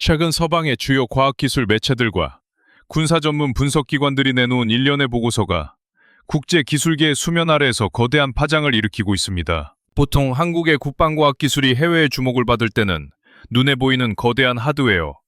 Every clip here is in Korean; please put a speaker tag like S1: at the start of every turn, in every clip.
S1: 최근 서방의 주요 과학기술 매체들과 군사 전문 분석기관들이 내놓은 일련의 보고서가 국제 기술계의 수면 아래에서 거대한 파장을 일으키고 있습니다. 보통 한국의 국방과학 기술이 해외의 주목을 받을 때는 눈에 보이는 거대한 하드웨어,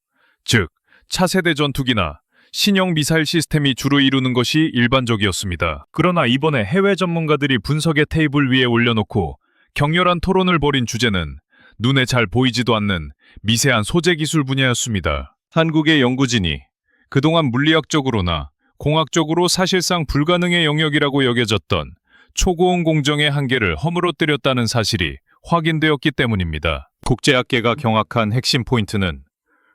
S1: 즉 차세대 전투기나 신형 미사일 시스템이 주로 이루는 것이 일반적이었습니다. 그러나 이번에 해외 전문가들이 분석의 테이블 위에 올려놓고 격렬한 토론을 벌인 주제는 눈에 잘 보이지도 않는 미세한 소재 기술 분야였습니다. 한국의 연구진이 그동안 물리학적으로나 공학적으로 사실상 불가능의 영역이라고 여겨졌던 초고온 공정의 한계를 허물어뜨렸다는 사실이 확인되었기 때문입니다. 국제학계가 경악한 핵심 포인트는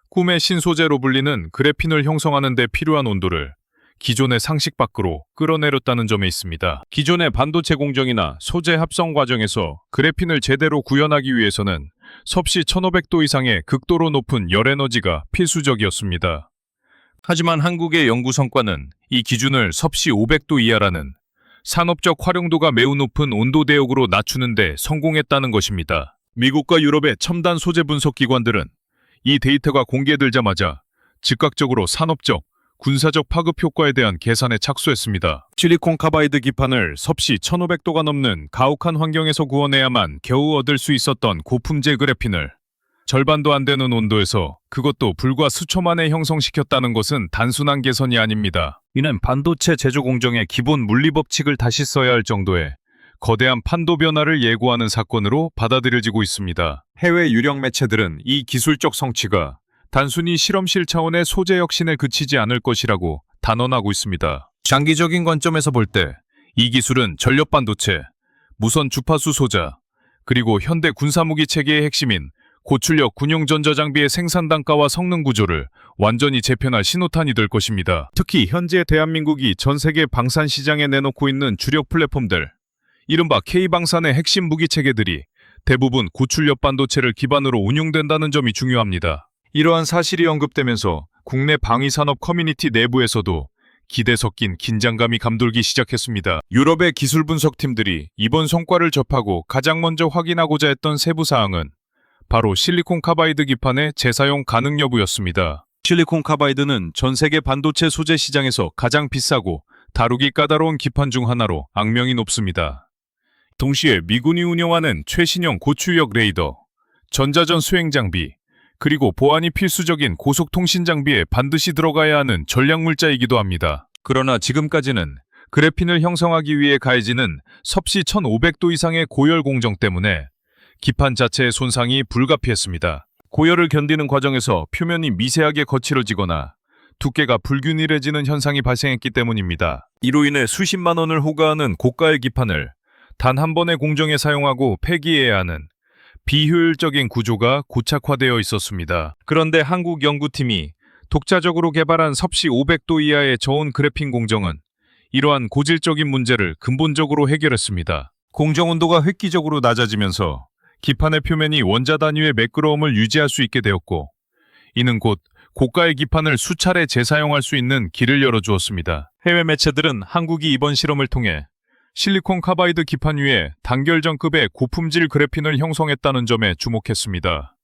S1: 꿈의 신소재로 불리는 그래핀을 형성하는 데 필요한 온도를 기존의 상식 밖으로 끌어내렸다는 점에 있습니다. 기존의 반도체 공정이나 소재 합성 과정에서 그래핀을 제대로 구현하기 위해서는 섭씨 1500도 이상의 극도로 높은 열에너지가 필수적이었습니다. 하지만 한국의 연구 성과는 이 기준을 섭씨 500도 이하라는 산업적 활용도가 매우 높은 온도 대역으로 낮추는 데 성공했다는 것입니다. 미국과 유럽의 첨단 소재 분석 기관들은 이 데이터가 공개되자마자 즉각적으로 산업적, 군사적 파급 효과에 대한 계산에 착수했습니다. 실리콘 카바이드 기판을 섭씨 1500도가 넘는 가혹한 환경에서 구워내야만 겨우 얻을 수 있었던 고품질 그래핀을 절반도 안 되는 온도에서 그것도 불과 수초 만에 형성시켰다는 것은 단순한 개선이 아닙니다. 이는 반도체 제조 공정의 기본 물리 법칙을 다시 써야 할 정도의 거대한 판도 변화를 예고하는 사건으로 받아들여지고 있습니다. 해외 유력 매체들은 이 기술적 성취가 단순히 실험실 차원의 소재 혁신에 그치지 않을 것이라고 단언하고 있습니다. 장기적인 관점에서 볼 때 이 기술은 전력 반도체, 무선 주파수 소자, 그리고 현대 군사무기 체계의 핵심인 고출력 군용 전자장비의 생산 단가와 성능 구조를 완전히 재편할 신호탄이 될 것입니다. 특히 현재 대한민국이 전 세계 방산 시장에 내놓고 있는 주력 플랫폼들, 이른바 K방산의 핵심 무기 체계들이 대부분 고출력 반도체를 기반으로 운용된다는 점이 중요합니다. 이러한 사실이 언급되면서 국내 방위산업 커뮤니티 내부에서도 기대 섞인 긴장감이 감돌기 시작했습니다. 유럽의 기술 분석팀들이 이번 성과를 접하고 가장 먼저 확인하고자 했던 세부 사항은 바로 실리콘 카바이드 기판의 재사용 가능 여부였습니다. 실리콘 카바이드는 전 세계 반도체 소재 시장에서 가장 비싸고 다루기 까다로운 기판 중 하나로 악명이 높습니다. 동시에 미군이 운영하는 최신형 고출력 레이더, 전자전 수행 장비, 그리고 보안이 필수적인 고속통신 장비에 반드시 들어가야 하는 전략물자이기도 합니다. 그러나 지금까지는 그래핀을 형성하기 위해 가해지는 섭씨 1500도 이상의 고열 공정 때문에 기판 자체의 손상이 불가피했습니다. 고열을 견디는 과정에서 표면이 미세하게 거칠어지거나 두께가 불균일해지는 현상이 발생했기 때문입니다. 이로 인해 수십만 원을 호가하는 고가의 기판을 단 한 번의 공정에 사용하고 폐기해야 하는 비효율적인 구조가 고착화되어 있었습니다. 그런데 한국 연구팀이 독자적으로 개발한 섭씨 500도 이하의 저온 그래핀 공정은 이러한 고질적인 문제를 근본적으로 해결했습니다. 공정 온도가 획기적으로 낮아지면서 기판의 표면이 원자 단위의 매끄러움을 유지할 수 있게 되었고, 이는 곧 고가의 기판을 수차례 재사용할 수 있는 길을 열어주었습니다. 해외 매체들은 한국이 이번 실험을 통해 실리콘 카바이드 기판 위에 단결전급의 고품질 그래핀을 형성했다는 점에 주목했습니다.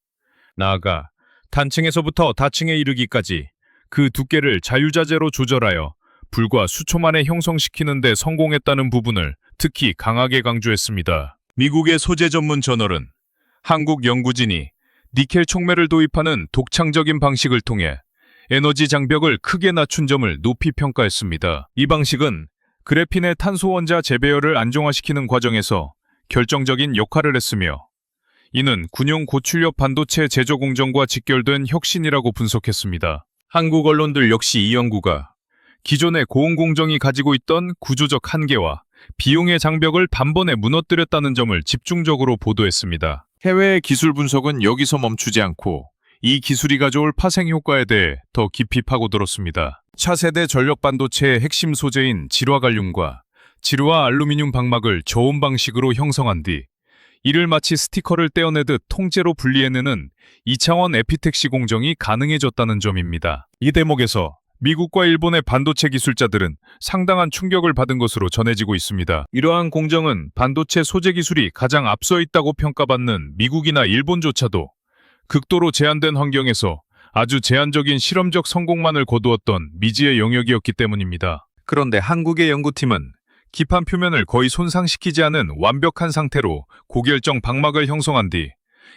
S1: 나아가 단층에서부터 다층에 이르기까지 그 두께를 자유자재로 조절하여 불과 수초 만에 형성시키는 데 성공했다는 부분을 특히 강하게 강조했습니다. 미국의 소재 전문 저널은 한국 연구진이 니켈 촉매를 도입하는 독창적인 방식을 통해 에너지 장벽을 크게 낮춘 점을 높이 평가했습니다. 이 방식은 그래핀의 탄소 원자 재배열을 안정화시키는 과정에서 결정적인 역할을 했으며 이는 군용 고출력 반도체 제조 공정과 직결된 혁신이라고 분석했습니다. 한국 언론들 역시 이 연구가 기존의 고온 공정이 가지고 있던 구조적 한계와 비용의 장벽을 단번에 무너뜨렸다는 점을 집중적으로 보도했습니다. 해외의 기술 분석은 여기서 멈추지 않고 이 기술이 가져올 파생 효과에 대해 더 깊이 파고들었습니다. 차세대 전력 반도체의 핵심 소재인 질화갈륨과 질화 알루미늄 방막을 저온 방식으로 형성한 뒤 이를 마치 스티커를 떼어내듯 통째로 분리해내는 2차원 에피텍시 공정이 가능해졌다는 점입니다. 이 대목에서 미국과 일본의 반도체 기술자들은 상당한 충격을 받은 것으로 전해지고 있습니다. 이러한 공정은 반도체 소재 기술이 가장 앞서 있다고 평가받는 미국이나 일본조차도 극도로 제한된 환경에서 아주 제한적인 실험적 성공만을 거두었던 미지의 영역이었기 때문입니다. 그런데 한국의 연구팀은 기판 표면을 거의 손상시키지 않은 완벽한 상태로 고결정 방막을 형성한 뒤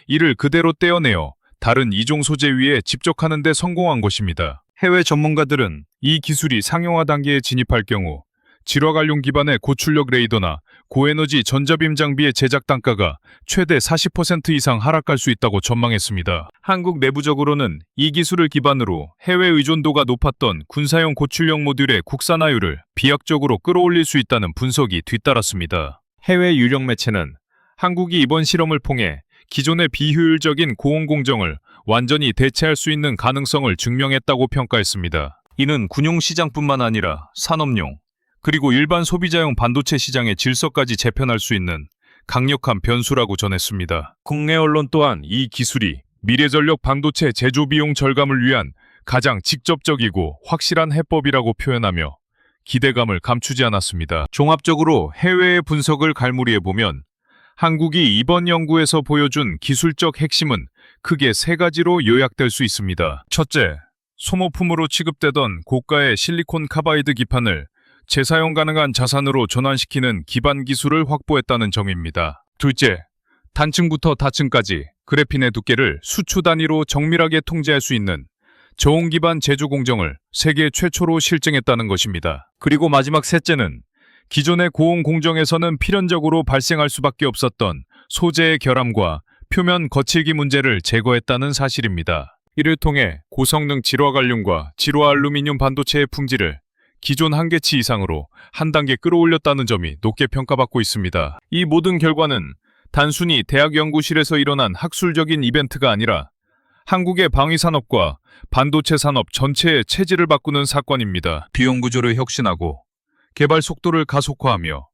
S1: 이를 그대로 떼어내어 다른 이종 소재 위에 집적하는 데 성공한 것입니다. 해외 전문가들은 이 기술이 상용화 단계에 진입할 경우 질화관용 기반의 고출력 레이더나 고에너지 전자빔 장비의 제작 단가가 최대 40% 이상 하락할 수 있다고 전망했습니다. 한국 내부적으로는 이 기술을 기반으로 해외 의존도가 높았던 군사용 고출력 모듈의 국산화율을 비약적으로 끌어올릴 수 있다는 분석이 뒤따랐습니다. 해외 유력 매체는 한국이 이번 실험을 통해 기존의 비효율적인 고온 공정을 완전히 대체할 수 있는 가능성을 증명했다고 평가했습니다. 이는 군용 시장뿐만 아니라 산업용, 그리고 일반 소비자용 반도체 시장의 질서까지 재편할 수 있는 강력한 변수라고 전했습니다. 국내 언론 또한 이 기술이 미래전력 반도체 제조 비용 절감을 위한 가장 직접적이고 확실한 해법이라고 표현하며 기대감을 감추지 않았습니다. 종합적으로 해외의 분석을 갈무리해 보면 한국이 이번 연구에서 보여준 기술적 핵심은 크게 세 가지로 요약될 수 있습니다. 첫째, 소모품으로 취급되던 고가의 실리콘 카바이드 기판을 재사용 가능한 자산으로 전환시키는 기반 기술을 확보했다는 점입니다. 둘째, 단층부터 다층까지 그래핀의 두께를 수추 단위로 정밀하게 통제할 수 있는 저온 기반 제조 공정을 세계 최초로 실증했다는 것입니다. 그리고 마지막 셋째는 기존의 고온 공정에서는 필연적으로 발생할 수밖에 없었던 소재의 결함과 표면 거칠기 문제를 제거했다는 사실입니다. 이를 통해 고성능 질화갈륨과 질화 알루미늄 반도체의 품질을 기존 한계치 이상으로 한 단계 끌어올렸다는 점이 높게 평가받고 있습니다. 이 모든 결과는 단순히 대학 연구실에서 일어난 학술적인 이벤트가 아니라 한국의 방위 산업과 반도체 산업 전체의 체질을 바꾸는 사건입니다. 비용 구조를 혁신하고 개발 속도를 가속화하며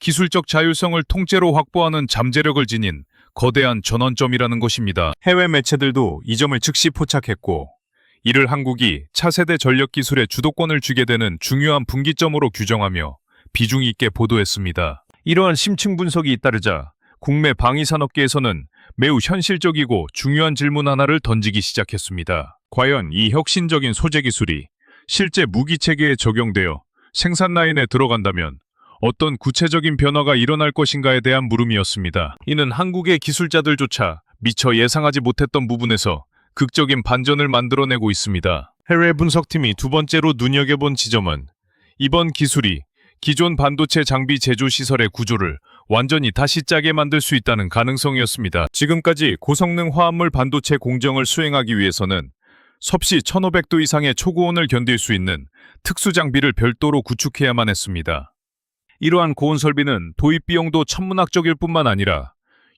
S1: 기술적 자율성을 통째로 확보하는 잠재력을 지닌 거대한 전환점이라는 것입니다. 해외 매체들도 이 점을 즉시 포착했고 이를 한국이 차세대 전력 기술의 주도권을 쥐게 되는 중요한 분기점으로 규정하며 비중 있게 보도했습니다. 이러한 심층 분석이 잇따르자 국내 방위산업계에서는 매우 현실적이고 중요한 질문 하나를 던지기 시작했습니다. 과연 이 혁신적인 소재 기술이 실제 무기 체계에 적용되어 생산 라인에 들어간다면 어떤 구체적인 변화가 일어날 것인가에 대한 물음이었습니다. 이는 한국의 기술자들조차 미처 예상하지 못했던 부분에서 극적인 반전을 만들어내고 있습니다. 해외 분석팀이 두 번째로 눈여겨본 지점은 이번 기술이 기존 반도체 장비 제조 시설의 구조를 완전히 다시 짜게 만들 수 있다는 가능성이었습니다. 지금까지 고성능 화합물 반도체 공정을 수행하기 위해서는 섭씨 1500도 이상의 초고온을 견딜 수 있는 특수 장비를 별도로 구축해야만 했습니다. 이러한 고온 설비는 도입 비용도 천문학적일 뿐만 아니라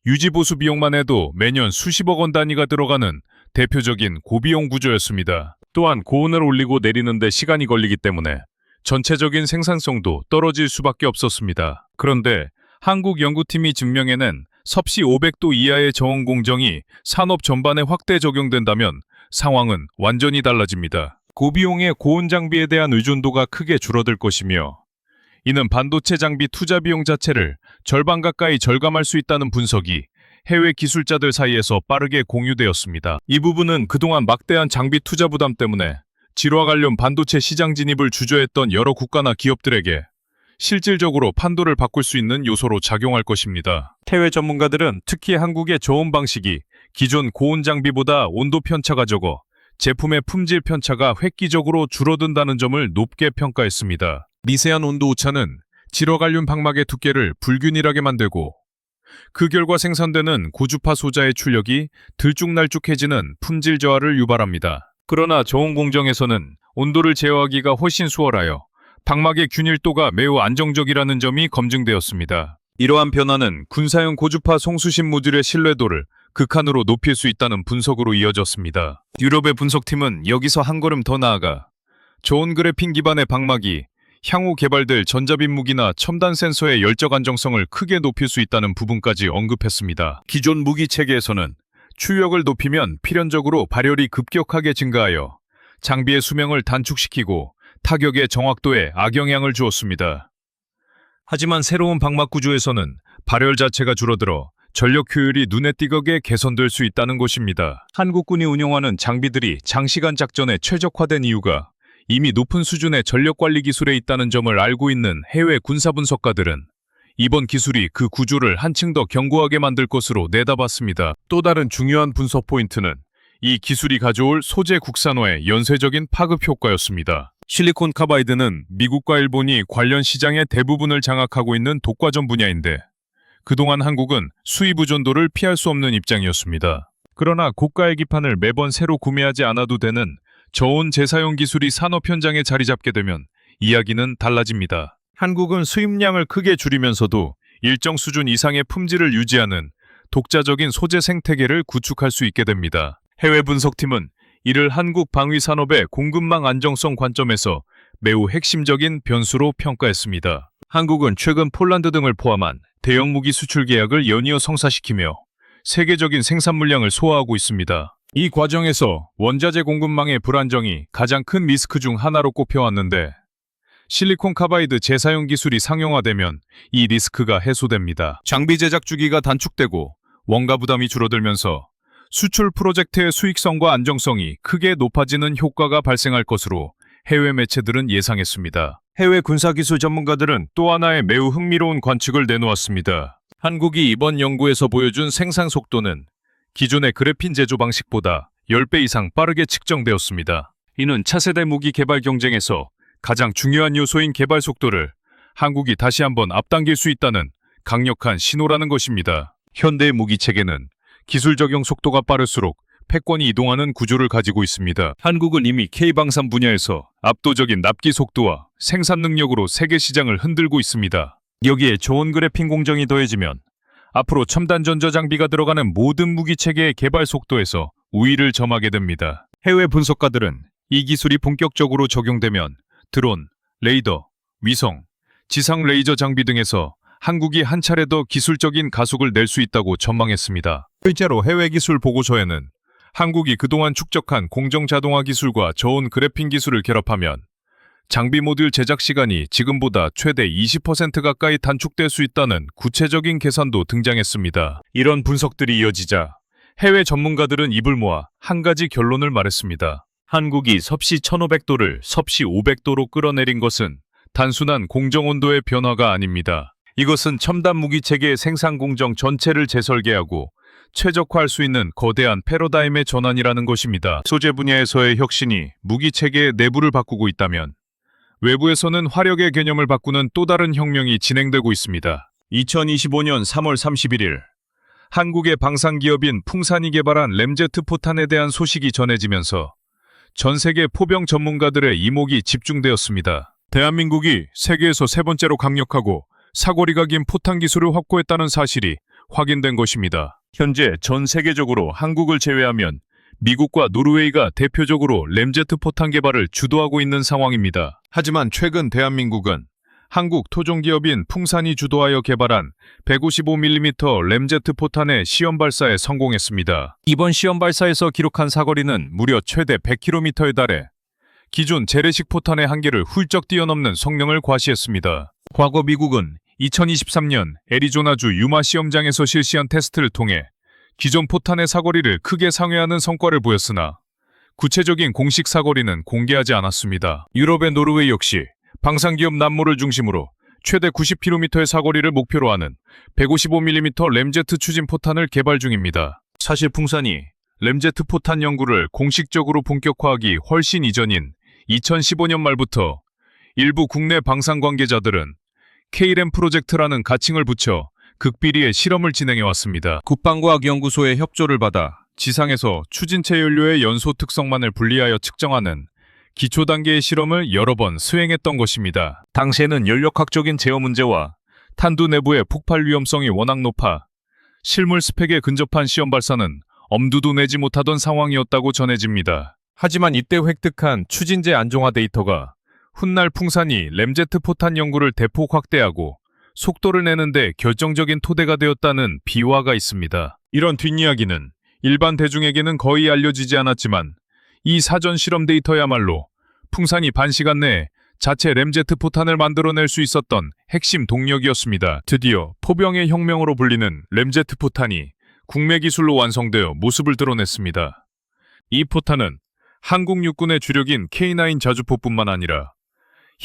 S1: 유지 보수 비용만 해도 매년 수십억 원 단위가 들어가는 대표적인 고비용 구조였습니다. 또한 고온을 올리고 내리는데 시간이 걸리기 때문에 전체적인 생산성도 떨어질 수밖에 없었습니다. 그런데 한국 연구팀이 증명해낸 섭씨 500도 이하의 저온 공정이 산업 전반에 확대 적용된다면 상황은 완전히 달라집니다. 고비용의 고온 장비에 대한 의존도가 크게 줄어들 것이며 이는 반도체 장비 투자 비용 자체를 절반 가까이 절감할 수 있다는 분석이 해외 기술자들 사이에서 빠르게 공유되었습니다. 이 부분은 그동안 막대한 장비 투자 부담 때문에 질화 관련 반도체 시장 진입을 주저했던 여러 국가나 기업들에게 실질적으로 판도를 바꿀 수 있는 요소로 작용할 것입니다. 해외 전문가들은 특히 한국의 저온 방식이 기존 고온 장비보다 온도 편차가 적어 제품의 품질 편차가 획기적으로 줄어든다는 점을 높게 평가했습니다. 미세한 온도 오차는 질화관륨 방막의 두께를 불균일하게 만들고 그 결과 생산되는 고주파 소자의 출력이 들쭉날쭉해지는 품질 저하를 유발합니다. 그러나 저온 공정에서는 온도를 제어하기가 훨씬 수월하여 방막의 균일도가 매우 안정적이라는 점이 검증되었습니다. 이러한 변화는 군사용 고주파 송수신 모듈의 신뢰도를 극한으로 높일 수 있다는 분석으로 이어졌습니다. 유럽의 분석팀은 여기서 한 걸음 더 나아가 저온 그래핀 기반의 방막이 향후 개발될 전자빔 무기나 첨단 센서의 열적 안정성을 크게 높일 수 있다는 부분까지 언급했습니다. 기존 무기 체계에서는 출력을 높이면 필연적으로 발열이 급격하게 증가하여 장비의 수명을 단축시키고 타격의 정확도에 악영향을 주었습니다. 하지만 새로운 방막 구조에서는 발열 자체가 줄어들어 전력 효율이 눈에 띄게 개선될 수 있다는 것입니다. 한국군이 운영하는 장비들이 장시간 작전에 최적화된 이유가 이미 높은 수준의 전력 관리 기술에 있다는 점을 알고 있는 해외 군사 분석가들은 이번 기술이 그 구조를 한층 더 견고하게 만들 것으로 내다봤습니다. 또 다른 중요한 분석 포인트는 이 기술이 가져올 소재 국산화의 연쇄적인 파급 효과였습니다. 실리콘 카바이드는 미국과 일본이 관련 시장의 대부분을 장악하고 있는 독과점 분야인데 그동안 한국은 수입 의존도를 피할 수 없는 입장이었습니다. 그러나 고가의 기판을 매번 새로 구매하지 않아도 되는 저온 재사용 기술이 산업 현장에 자리 잡게 되면 이야기는 달라집니다. 한국은 수입량을 크게 줄이면서도 일정 수준 이상의 품질을 유지하는 독자적인 소재 생태계를 구축할 수 있게 됩니다. 해외 분석팀은 이를 한국 방위 산업의 공급망 안정성 관점에서 매우 핵심적인 변수로 평가했습니다. 한국은 최근 폴란드 등을 포함한 대형 무기 수출 계약을 연이어 성사시키며 세계적인 생산 물량을 소화하고 있습니다. 이 과정에서 원자재 공급망의 불안정이 가장 큰 리스크 중 하나로 꼽혀왔는데 실리콘 카바이드 재사용 기술이 상용화되면 이 리스크가 해소됩니다. 장비 제작 주기가 단축되고 원가 부담이 줄어들면서 수출 프로젝트의 수익성과 안정성이 크게 높아지는 효과가 발생할 것으로 해외 매체들은 예상했습니다. 해외 군사기술 전문가들은 또 하나의 매우 흥미로운 관측을 내놓았습니다. 한국이 이번 연구에서 보여준 생산 속도는 기존의 그래핀 제조 방식보다 10배 이상 빠르게 측정되었습니다. 이는 차세대 무기 개발 경쟁에서 가장 중요한 요소인 개발 속도를 한국이 다시 한번 앞당길 수 있다는 강력한 신호라는 것입니다. 현대의 무기 체계는 기술 적용 속도가 빠를수록 패권이 이동하는 구조를 가지고 있습니다. 한국은 이미 K방산 분야에서 압도적인 납기 속도와 생산 능력으로 세계 시장을 흔들고 있습니다. 여기에 좋은 그래핀 공정이 더해지면 앞으로 첨단 전자 장비가 들어가는 모든 무기 체계의 개발 속도에서 우위를 점하게 됩니다. 해외 분석가들은 이 기술이 본격적으로 적용되면 드론, 레이더, 위성, 지상 레이저 장비 등에서 한국이 한 차례 더 기술적인 가속을 낼 수 있다고 전망했습니다. 실제로 해외 기술 보고서에는 한국이 그동안 축적한 공정 자동화 기술과 저온 그래핀 기술을 결합하면 장비 모듈 제작 시간이 지금보다 최대 20% 가까이 단축될 수 있다는 구체적인 계산도 등장했습니다. 이런 분석들이 이어지자 해외 전문가들은 입을 모아 한 가지 결론을 말했습니다. 한국이 섭씨 1500도를 섭씨 500도로 끌어내린 것은 단순한 공정 온도의 변화가 아닙니다. 이것은 첨단 무기 체계의 생산 공정 전체를 재설계하고 최적화할 수 있는 거대한 패러다임의 전환이라는 것입니다. 소재 분야에서의 혁신이 무기 체계의 내부를 바꾸고 있다면 외부에서는 화력의 개념을 바꾸는 또 다른 혁명이 진행되고 있습니다. 2025년 3월 31일 한국의 방산기업인 풍산이 개발한 램제트 포탄에 대한 소식이 전해지면서 전 세계 포병 전문가들의 이목이 집중되었습니다. 대한민국이 세계에서 세 번째로 강력하고 사거리가 긴 포탄 기술을 확보했다는 사실이 확인된 것입니다. 현재 전 세계적으로 한국을 제외하면 미국과 노르웨이가 대표적으로 램제트 포탄 개발을 주도하고 있는 상황입니다. 하지만 최근 대한민국은 한국 토종기업인 풍산이 주도하여 개발한 155mm 램제트 포탄의 시험 발사에 성공했습니다. 이번 시험 발사에서 기록한 사거리는 무려 최대 100km에 달해 기존 재래식 포탄의 한계를 훌쩍 뛰어넘는 성능을 과시했습니다. 과거 미국은 2023년 애리조나주 유마 시험장에서 실시한 테스트를 통해 기존 포탄의 사거리를 크게 상회하는 성과를 보였으나 구체적인 공식 사거리는 공개하지 않았습니다. 유럽의 노르웨이 역시 방산기업 남모를 중심으로 최대 90km의 사거리를 목표로 하는 155mm 램제트 추진 포탄을 개발 중입니다. 사실 풍산이 램제트 포탄 연구를 공식적으로 본격화하기 훨씬 이전인 2015년 말부터 일부 국내 방산 관계자들은 K램 프로젝트라는 가칭을 붙여 극비리의 실험을 진행해 왔습니다. 국방과학연구소의 협조를 받아 지상에서 추진체 연료의 연소 특성만을 분리하여 측정하는 기초 단계의 실험을 여러 번 수행했던 것입니다. 당시에는 연력학적인 제어 문제와 탄두 내부의 폭발 위험성이 워낙 높아 실물 스펙에 근접한 시험 발사는 엄두도 내지 못하던 상황이었다고 전해집니다. 하지만 이때 획득한 추진제 안정화 데이터가 훗날 풍산이 램제트 포탄 연구를 대폭 확대하고 속도를 내는데 결정적인 토대가 되었다는 비화가 있습니다. 이런 뒷이야기는 일반 대중에게는 거의 알려지지 않았지만 이 사전 실험 데이터야말로 풍산이 반시간 내에 자체 램제트 포탄을 만들어낼 수 있었던 핵심 동력이었습니다. 드디어 포병의 혁명으로 불리는 램제트 포탄이 국내 기술로 완성되어 모습을 드러냈습니다. 이 포탄은 한국 육군의 주력인 K9 자주포뿐만 아니라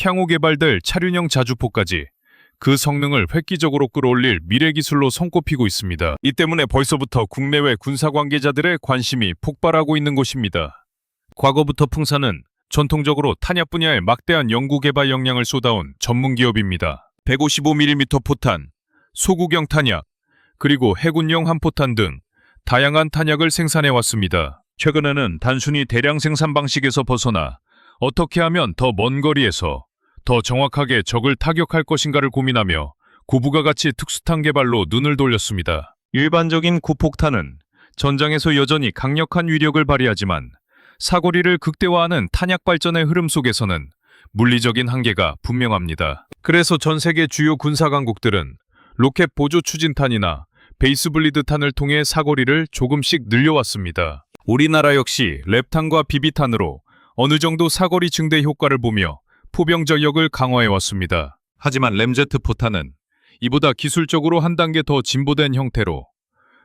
S1: 향후 개발될 차륜형 자주포까지 그 성능을 획기적으로 끌어올릴 미래 기술로 손꼽히고 있습니다. 이 때문에 벌써부터 국내외 군사 관계자들의 관심이 폭발하고 있는 곳입니다. 과거부터 풍산은 전통적으로 탄약 분야에 막대한 연구 개발 역량을 쏟아온 전문 기업입니다. 155mm 포탄, 소구경 탄약, 그리고 해군용 한포탄 등 다양한 탄약을 생산해 왔습니다. 최근에는 단순히 대량 생산 방식에서 벗어나 어떻게 하면 더 먼 거리에서 더 정확하게 적을 타격할 것인가를 고민하며 고부가 가치 특수탄 개발로 눈을 돌렸습니다. 일반적인 구폭탄은 전장에서 여전히 강력한 위력을 발휘하지만 사거리를 극대화하는 탄약 발전의 흐름 속에서는 물리적인 한계가 분명합니다. 그래서 전 세계 주요 군사 강국들은 로켓 보조 추진탄이나 베이스 블리드탄을 통해 사거리를 조금씩 늘려왔습니다. 우리나라 역시 랩탄과 비비탄으로 어느 정도 사거리 증대 효과를 보며 포병 전력을 강화해 왔습니다. 하지만 램제트 포탄은 이보다 기술적으로 한 단계 더 진보된 형태로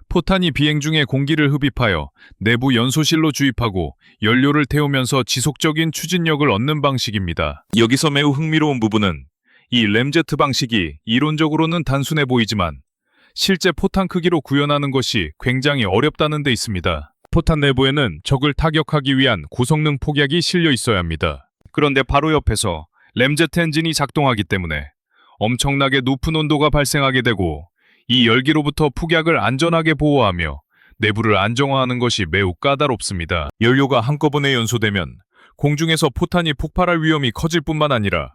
S1: 포탄이 비행 중에 공기를 흡입하여 내부 연소실로 주입하고 연료를 태우면서 지속적인 추진력을 얻는 방식입니다. 여기서 매우 흥미로운 부분은 이 램제트 방식이 이론적으로는 단순해 보이지만 실제 포탄 크기로 구현하는 것이 굉장히 어렵다는 데 있습니다. 포탄 내부에는 적을 타격하기 위한 고성능 폭약이 실려 있어야 합니다. 그런데 바로 옆에서 램제트 엔진이 작동하기 때문에 엄청나게 높은 온도가 발생하게 되고 이 열기로부터 폭약을 안전하게 보호하며 내부를 안정화하는 것이 매우 까다롭습니다. 연료가 한꺼번에 연소되면 공중에서 포탄이 폭발할 위험이 커질 뿐만 아니라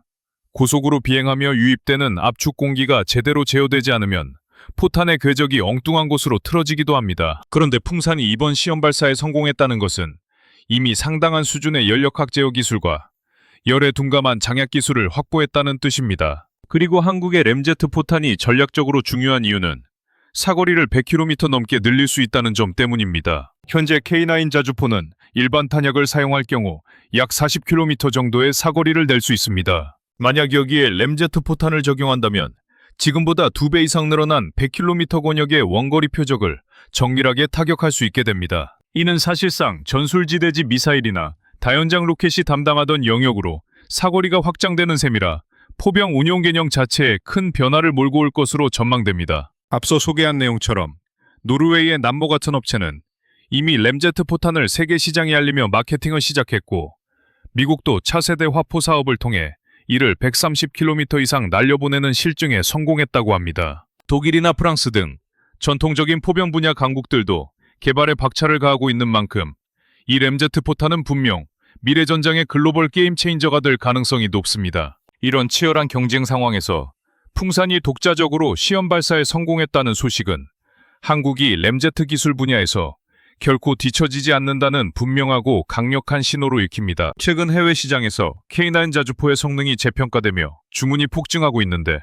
S1: 고속으로 비행하며 유입되는 압축 공기가 제대로 제어되지 않으면 포탄의 궤적이 엉뚱한 곳으로 틀어지기도 합니다. 그런데 풍산이 이번 시험 발사에 성공했다는 것은 이미 상당한 수준의 연력학 제어 기술과 열에 둔감한 장약 기술을 확보했다는 뜻입니다. 그리고 한국의 램제트 포탄이 전략적으로 중요한 이유는 사거리를 100km 넘게 늘릴 수 있다는 점 때문입니다. 현재 K9 자주포는 일반 탄약을 사용할 경우 약 40km 정도의 사거리를 낼 수 있습니다. 만약 여기에 램제트 포탄을 적용한다면 지금보다 2배 이상 늘어난 100km 권역의 원거리 표적을 정밀하게 타격할 수 있게 됩니다. 이는 사실상 전술지대지 미사일이나 다연장 로켓이 담당하던 영역으로 사거리가 확장되는 셈이라 포병 운용 개념 자체에 큰 변화를 몰고 올 것으로 전망됩니다. 앞서 소개한 내용처럼 노르웨이의 남모 같은 업체는 이미 램제트 포탄을 세계 시장에 알리며 마케팅을 시작했고 미국도 차세대 화포 사업을 통해 이를 130km 이상 날려보내는 실증에 성공했다고 합니다. 독일이나 프랑스 등 전통적인 포병 분야 강국들도 개발에 박차를 가하고 있는 만큼 이 램제트 포탄은 분명 미래 전장의 글로벌 게임 체인저가 될 가능성이 높습니다. 이런 치열한 경쟁 상황에서 풍산이 독자적으로 시험 발사에 성공했다는 소식은 한국이 램제트 기술 분야에서 결코 뒤처지지 않는다는 분명하고 강력한 신호로 읽힙니다. 최근 해외 시장에서 K9 자주포의 성능이 재평가되며 주문이 폭증하고 있는데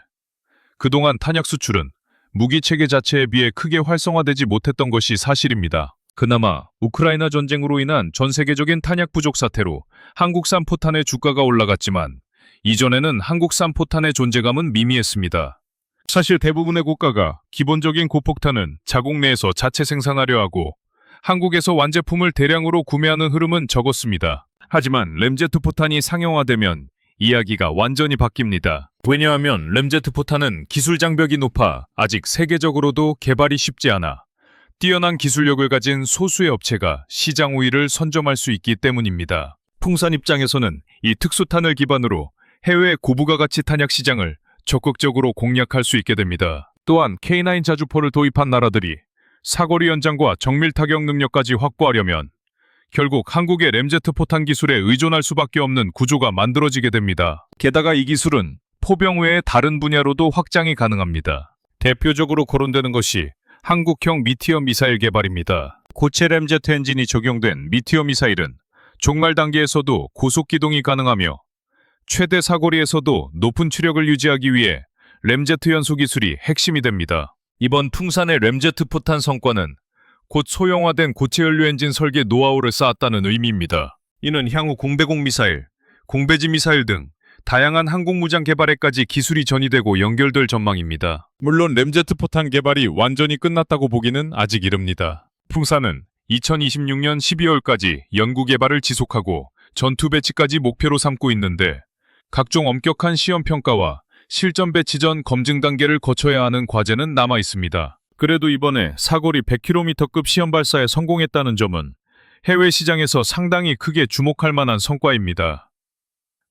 S1: 그동안 탄약 수출은 무기 체계 자체에 비해 크게 활성화되지 못했던 것이 사실입니다. 그나마 우크라이나 전쟁으로 인한 전 세계적인 탄약 부족 사태로 한국산 포탄의 주가가 올라갔지만 이전에는 한국산 포탄의 존재감은 미미했습니다. 사실 대부분의 국가가 기본적인 고폭탄은 자국 내에서 자체 생산하려 하고 한국에서 완제품을 대량으로 구매하는 흐름은 적었습니다. 하지만 램제트 포탄이 상용화되면 이야기가 완전히 바뀝니다. 왜냐하면 램제트 포탄은 기술 장벽이 높아 아직 세계적으로도 개발이 쉽지 않아 뛰어난 기술력을 가진 소수의 업체가 시장 우위를 선점할 수 있기 때문입니다. 풍산 입장에서는 이 특수탄을 기반으로 해외 고부가 가치 탄약 시장을 적극적으로 공략할 수 있게 됩니다. 또한 K9 자주포를 도입한 나라들이 사거리 연장과 정밀 타격 능력까지 확보하려면 결국 한국의 램제트 포탄 기술에 의존할 수밖에 없는 구조가 만들어지게 됩니다. 게다가 이 기술은 포병 외의 다른 분야로도 확장이 가능합니다. 대표적으로 거론되는 것이 한국형 미티어 미사일 개발입니다. 고체 램제트 엔진이 적용된 미티어 미사일은 종말 단계에서도 고속 기동이 가능하며 최대 사거리에서도 높은 추력을 유지하기 위해 램제트 연소 기술이 핵심이 됩니다. 이번 풍산의 램제트 포탄 성과는 곧 소형화된 고체 연료 엔진 설계 노하우를 쌓았다는 의미입니다. 이는 향후 공배공 미사일, 공배지 미사일 등 다양한 항공무장 개발에까지 기술이 전이되고 연결될 전망입니다. 물론 램제트 포탄 개발이 완전히 끝났다고 보기는 아직 이릅니다. 풍사는 2026년 12월까지 연구 개발을 지속하고 전투 배치까지 목표로 삼고 있는데 각종 엄격한 시험 평가와 실전 배치 전 검증 단계를 거쳐야 하는 과제는 남아 있습니다. 그래도 이번에 사거리 100km급 시험 발사에 성공했다는 점은 해외 시장에서 상당히 크게 주목할 만한 성과입니다.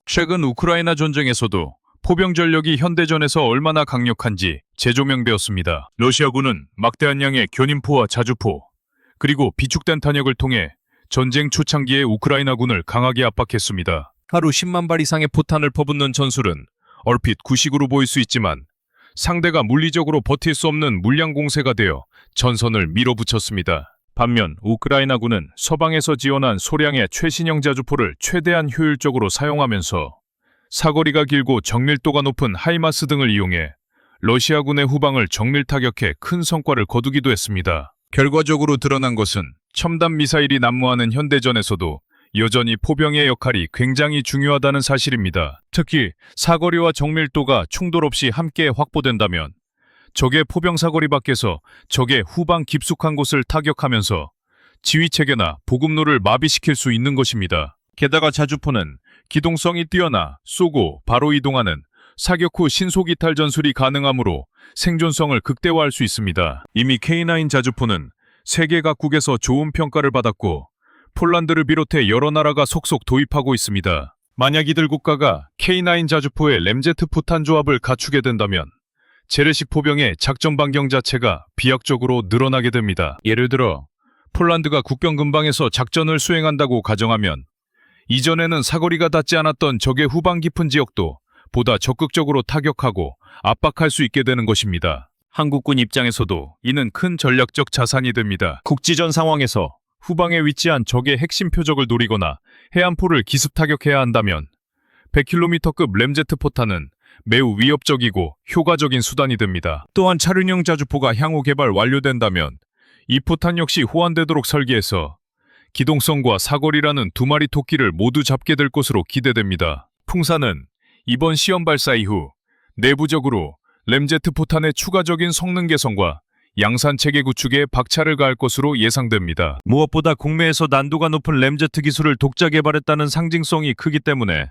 S1: 최근 우크라이나 전쟁에서도 포병 전력이 현대전에서 얼마나 강력한지 재조명되었습니다. 러시아군은 막대한 양의 견인포와 자주포, 그리고 비축된 탄약을 통해 전쟁 초창기에 우크라이나군을 강하게 압박했습니다. 하루 10만 발 이상의 포탄을 퍼붓는 전술은 얼핏 구식으로 보일 수 있지만 상대가 물리적으로 버틸 수 없는 물량 공세가 되어 전선을 밀어붙였습니다. 반면 우크라이나군은 서방에서 지원한 소량의 최신형 자주포를 최대한 효율적으로 사용하면서 사거리가 길고 정밀도가 높은 하이마스 등을 이용해 러시아군의 후방을 정밀 타격해 큰 성과를 거두기도 했습니다. 결과적으로 드러난 것은 첨단 미사일이 난무하는 현대전에서도 여전히 포병의 역할이 굉장히 중요하다는 사실입니다. 특히 사거리와 정밀도가 충돌 없이 함께 확보된다면 적의 포병 사거리 밖에서 적의 후방 깊숙한 곳을 타격하면서 지휘 체계나 보급로를 마비시킬 수 있는 것입니다. 게다가 자주포는 기동성이 뛰어나 쏘고 바로 이동하는 사격 후 신속 이탈 전술이 가능하므로 생존성을 극대화할 수 있습니다. 이미 K9 자주포는 세계 각국에서 좋은 평가를 받았고 폴란드를 비롯해 여러 나라가 속속 도입하고 있습니다. 만약 이들 국가가 K9 자주포의 램제트 포탄 조합을 갖추게 된다면 재래식 포병의 작전 반경 자체가 비약적으로 늘어나게 됩니다. 예를 들어 폴란드가 국경 근방에서 작전을 수행한다고 가정하면 이전에는 사거리가 닿지 않았던 적의 후방 깊은 지역도 보다 적극적으로 타격하고 압박할 수 있게 되는 것입니다. 한국군 입장에서도 이는 큰 전략적 자산이 됩니다. 국지전 상황에서 후방에 위치한 적의 핵심 표적을 노리거나 해안포를 기습 타격해야 한다면 100km급 램제트 포탄은 매우 위협적이고 효과적인 수단이 됩니다. 또한 차륜형 자주포가 향후 개발 완료된다면 이 포탄 역시 호환되도록 설계해서 기동성과 사거리라는 두 마리 토끼를 모두 잡게 될 것으로 기대됩니다. 풍사는 이번 시험 발사 이후 내부적으로 램제트 포탄의 추가적인 성능 개선과 양산 체계 구축에 박차를 가할 것으로 예상됩니다. 무엇보다 국내에서 난도가 높은 램제트 기술을 독자 개발했다는 상징성이 크기 때문에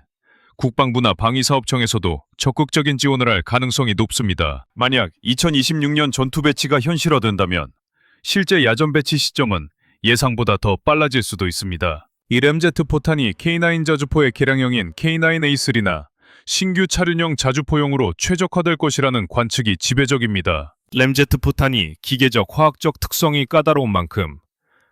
S1: 국방부나 방위사업청에서도 적극적인 지원을 할 가능성이 높습니다. 만약 2026년 전투 배치가 현실화된다면 실제 야전 배치 시점은 예상보다 더 빨라질 수도 있습니다. 이 램제트 포탄이 K9 자주포의 개량형인 K9A3나 신규 차륜형 자주포용으로 최적화될 것이라는 관측이 지배적입니다. 램제트 포탄이 기계적 화학적 특성이 까다로운 만큼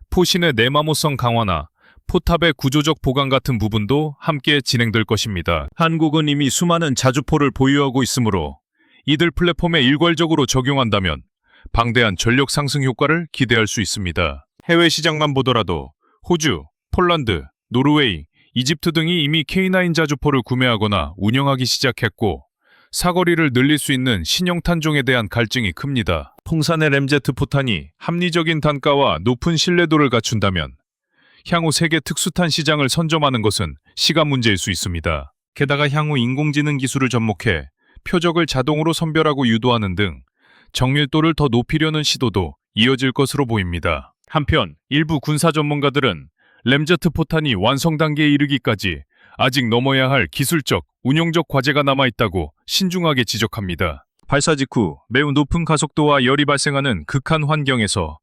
S1: 포신의 내마모성 강화나 포탑의 구조적 보강 같은 부분도 함께 진행될 것입니다. 한국은 이미 수많은 자주포를 보유하고 있으므로 이들 플랫폼에 일괄적으로 적용한다면 방대한 전력 상승 효과를 기대할 수 있습니다. 해외 시장만 보더라도 호주, 폴란드, 노르웨이, 이집트 등이 이미 K9 자주포를 구매하거나 운영하기 시작했고 사거리를 늘릴 수 있는 신형 탄종에 대한 갈증이 큽니다. 풍산의 램제트 포탄이 합리적인 단가와 높은 신뢰도를 갖춘다면 향후 세계 특수탄 시장을 선점하는 것은 시간 문제일 수 있습니다. 게다가 향후 인공지능 기술을 접목해 표적을 자동으로 선별하고 유도하는 등 정밀도를 더 높이려는 시도도 이어질 것으로 보입니다. 한편 일부 군사 전문가들은 램제트 포탄이 완성 단계에 이르기까지 아직 넘어야 할 기술적, 운용적 과제가 남아 있다고 신중하게 지적합니다. 발사 직후 매우 높은 가속도와 열이 발생하는 극한 환경에서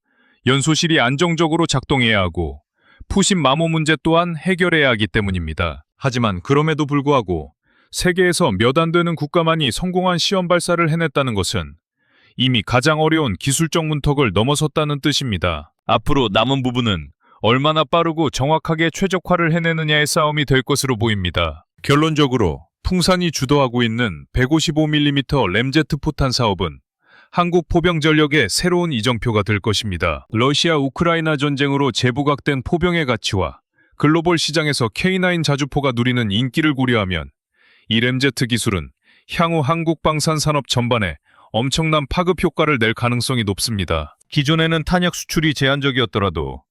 S1: 연소실이 안정적으로 작동해야 하고 푸신 마모 문제 또한 해결해야 하기 때문입니다. 하지만 그럼에도 불구하고 세계에서 몇 안 되는 국가만이 성공한 시험 발사를 해냈다는 것은 이미 가장 어려운 기술적 문턱을 넘어섰다는 뜻입니다. 앞으로 남은 부분은 얼마나 빠르고 정확하게 최적화를 해내느냐의 싸움이 될 것으로 보입니다. 결론적으로 풍산이 주도하고 있는 155mm 램제트 포탄 사업은 한국 포병 전력의 새로운 이정표가 될 것입니다. 러시아 우크라이나 전쟁으로 재부각된 포병의 가치와 글로벌 시장에서 K9 자주포가 누리는 인기를 고려하면 이 램제트 기술은 향후 한국 방산 산업 전반에 엄청난 파급 효과를 낼 가능성이 높습니다. 기존에는 탄약 수출이 제한적이었더라도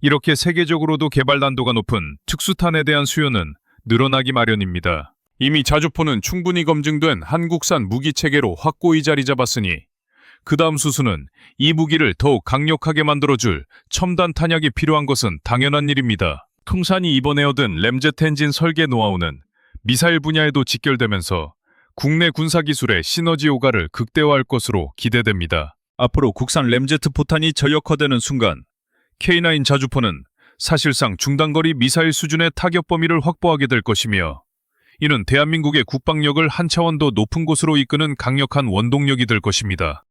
S1: 이렇게 세계적으로도 개발 난도가 높은 특수탄에 대한 수요는 늘어나기 마련입니다. 이미 자주포는 충분히 검증된 한국산 무기 체계로 확고히 자리 잡았으니 그 다음 수순은 이 무기를 더욱 강력하게 만들어줄 첨단 탄약이 필요한 것은 당연한 일입니다. 통산이 이번에 얻은 램젯 엔진 설계 노하우는 미사일 분야에도 직결되면서 국내 군사 기술의 시너지 효과를 극대화할 것으로 기대됩니다. 앞으로 국산 램제트 포탄이 저역화되는 순간 K9 자주포는 사실상 중단거리 미사일 수준의 타격 범위를 확보하게 될 것이며 이는 대한민국의 국방력을 한 차원 더 높은 곳으로 이끄는 강력한 원동력이 될 것입니다.